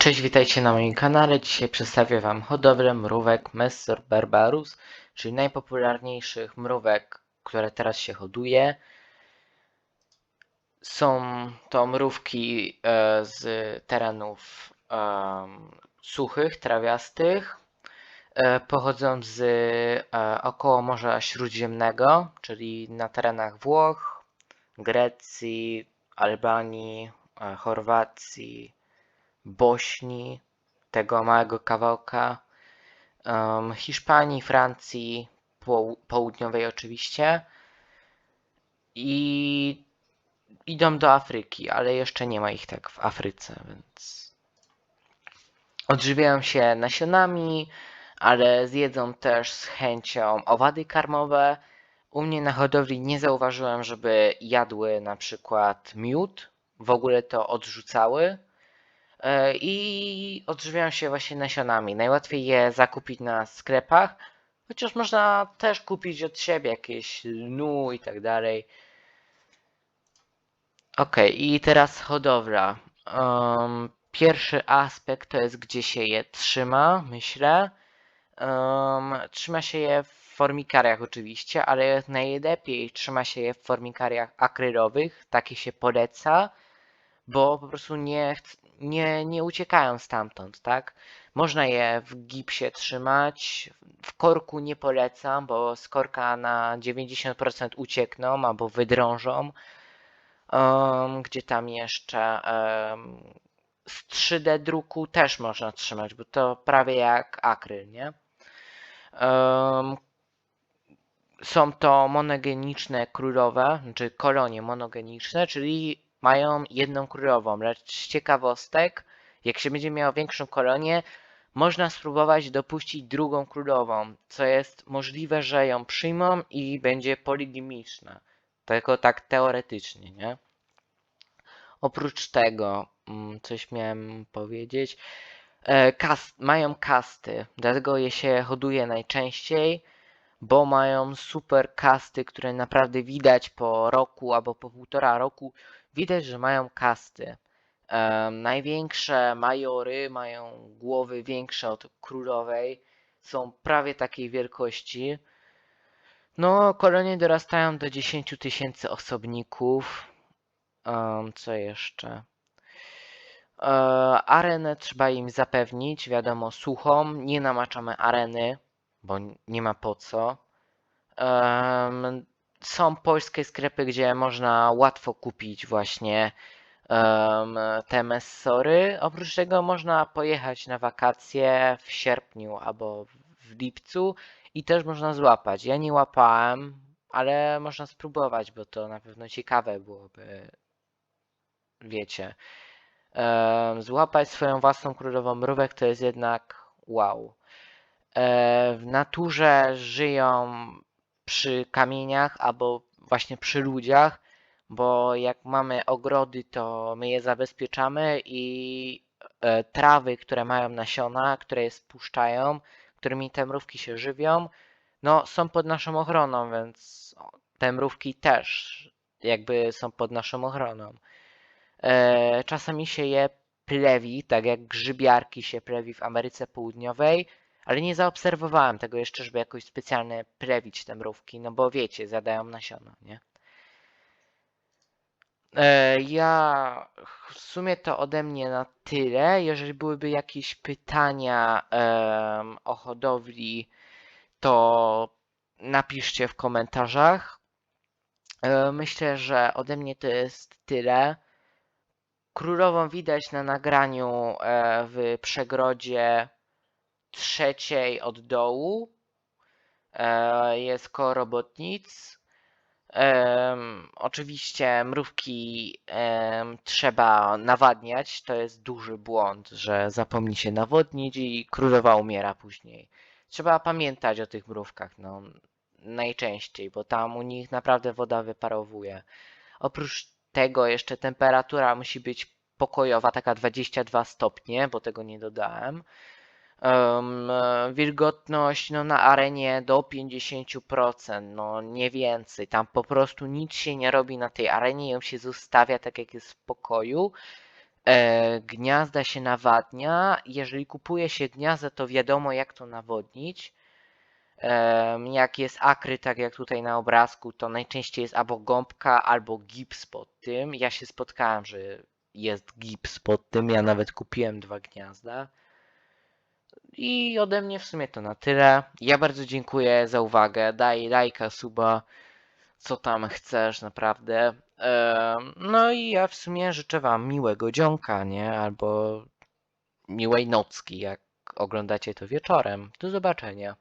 Cześć, witajcie na moim kanale. Dzisiaj przedstawię Wam hodowlę mrówek Messor barbarus, czyli najpopularniejszych mrówek, które teraz się hoduje. Są to mrówki e, z terenów suchych, trawiastych. E, pochodzą z e, około Morza Śródziemnego, czyli na terenach Włoch, Grecji, Albanii, Chorwacji, Bośni, tego małego kawałka, em, Hiszpanii, Francji, poł- południowej oczywiście i idą do Afryki, ale jeszcze nie ma ich tak w Afryce, więc odżywiają się nasionami, ale zjedzą też z chęcią owady karmowe. U mnie na hodowli nie zauważyłem, żeby jadły na przykład miód, w ogóle to odrzucały. E, i odżywiają się właśnie nasionami. Najłatwiej je zakupić na sklepach, chociaż można też kupić od siebie jakieś lnu i tak dalej. Ok, i teraz hodowla. Em, pierwszy aspekt to jest gdzie się je trzyma, myślę. Em, trzyma się je w formikariach oczywiście, ale najlepiej trzyma się je w formikariach akrylowych, takie się poleca bo po prostu nie, nie, nie uciekają stamtąd, tak? Można je w gipsie trzymać, w korku nie polecam, bo z korka na 90% uciekną albo wydrążą. Em, gdzie tam jeszcze em, z 3D druku też można trzymać, bo to prawie jak akryl, nie? Em, są to monogeniczne królowe, znaczy kolonie monogeniczne, czyli mają jedną królową, lecz z ciekawostek, jak się będzie miało większą kolonię, można spróbować dopuścić drugą królową, co jest możliwe, że ją przyjmą i będzie poligamiczna. Tylko tak teoretycznie, nie? Oprócz tego, mm, coś miałem powiedzieć, e, kas mają kasty, dlatego je się hoduje najczęściej, bo mają super kasty, które naprawdę widać po roku albo po półtora roku, widać, że mają kasty. Em, największe majory mają głowy większe od królowej, są prawie takiej wielkości. No, kolonie dorastają do 10 tysięcy osobników. Em, co jeszcze? E, arenę trzeba im zapewnić, wiadomo, suchą. Nie namaczamy areny, bo nie ma po co. Em, są polskie sklepy, gdzie można łatwo kupić właśnie em, te messory. Oprócz tego można pojechać na wakacje w sierpniu albo w lipcu i też można złapać. Ja nie łapałem, ale można spróbować, bo to na pewno ciekawe byłoby, wiecie. Em, złapać swoją własną królową mrówek to jest jednak wow. E, w naturze żyją przy kamieniach albo właśnie przy ludziach, bo jak mamy ogrody, to my je zabezpieczamy i e, trawy, które mają nasiona, które je spuszczają, którymi te mrówki się żywią, no są pod naszą ochroną, więc te mrówki też jakby są pod naszą ochroną. E, czasami się je plewi, tak jak grzybiarki się plewi w Ameryce Południowej, ale nie zaobserwowałem tego jeszcze, żeby jakoś specjalnie plewić te mrówki, no bo wiecie, zadają nasiona, nie? E, ja w sumie to ode mnie na tyle. Jeżeli byłyby jakieś pytania o hodowli, to napiszcie w komentarzach. E, myślę, że ode mnie to jest tyle. Królową widać na nagraniu e, w przegrodzie trzeciej od dołu. E, Jest koło robotnic. Em, oczywiście mrówki em, trzeba nawadniać. To jest duży błąd, że zapomni się nawodnić i królowa umiera później. Trzeba pamiętać o tych mrówkach, no najczęściej, bo tam u nich naprawdę woda wyparowuje. Oprócz tego jeszcze temperatura musi być pokojowa, taka 22 stopnie, bo tego nie dodałem. E, wilgotność no, na arenie do 50%, no nie więcej. Tam po prostu nic się nie robi na tej arenie, ją się zostawia tak jak jest w pokoju. E, gniazda się nawadnia. Jeżeli kupuje się gniazda, to wiadomo jak to nawodnić. Jak jest akry, tak jak tutaj na obrazku, to najczęściej jest albo gąbka, albo gips pod tym. Ja się spotkałem, że jest gips pod tym. Ja nawet kupiłem dwa gniazda. I ode mnie w sumie to na tyle. Ja bardzo dziękuję za uwagę. Daj lajka, suba, co tam chcesz, naprawdę. No i ja w sumie życzę wam miłego dzionka, nie? Albo miłej nocki, jak oglądacie to wieczorem. Do zobaczenia.